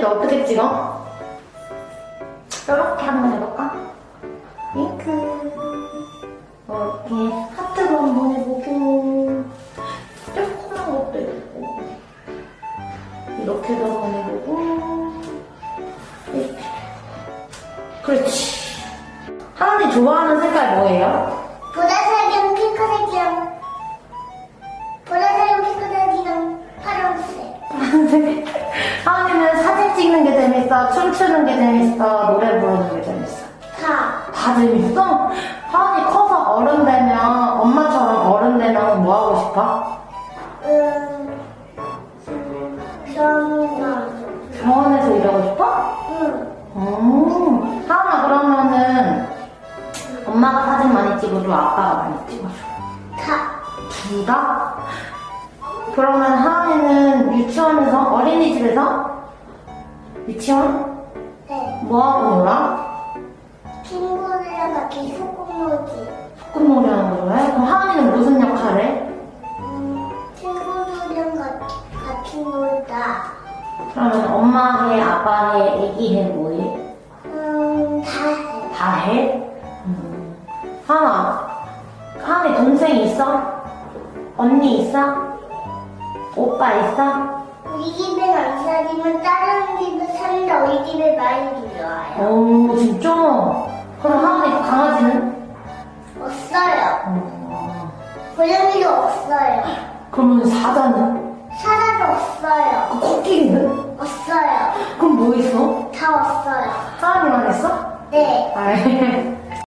너 어떻게 찍어? 이렇게 한번 해볼까? 윙크. 이렇게 하트로 한번 해보고. 조그만 것도 있고. 이렇게도 한번 해보고. 이렇게. 그렇지. 하은이 좋아하는 색깔 뭐예요? 보라색이랑 핑크색이랑 찍는 게 재밌어? 춤추는 게 재밌어? 노래 부르는 게 재밌어? 다. 다 재밌어? 하은이 커서 어른 되면 엄마처럼 어른 되면 뭐 하고 싶어? 음. 병원. 병원에서 일하고 싶어? 응. 음. 하은아 그러면은 엄마가 사진 많이 찍어줘? 아빠가 많이 찍어줘? 다. 둘 다? 그러면 하은이는 유치원에서 어린이집에서 유치원 네. 뭐 하고 놀아? 친구들이랑 같이 소꿉놀이. 소꿉놀이 하는 거 좋아해? 그럼 하은이는 무슨 역할 해? 음. 친구들이랑 같이, 같이 놀다. 그러면 엄마 해, 아빠 해, 애기 해, 뭐 해? 음. 다 해. 다 해? 음. 하은아, 하은이 동생 있어? 언니 있어? 오빠 있어? 우리 집에 안 살지만 다른 집에 사는데 우리 집에 많이 들어와요. 오, 진짜? 그럼 하은이 강아지는? 없어요. 어. 고양이도 없어요. 그러면 사자는? 사자도 없어요. 그 코끼리는? 없어요. 그럼 뭐 있어? 다 없어요. 하은이만 있어? 네. 아,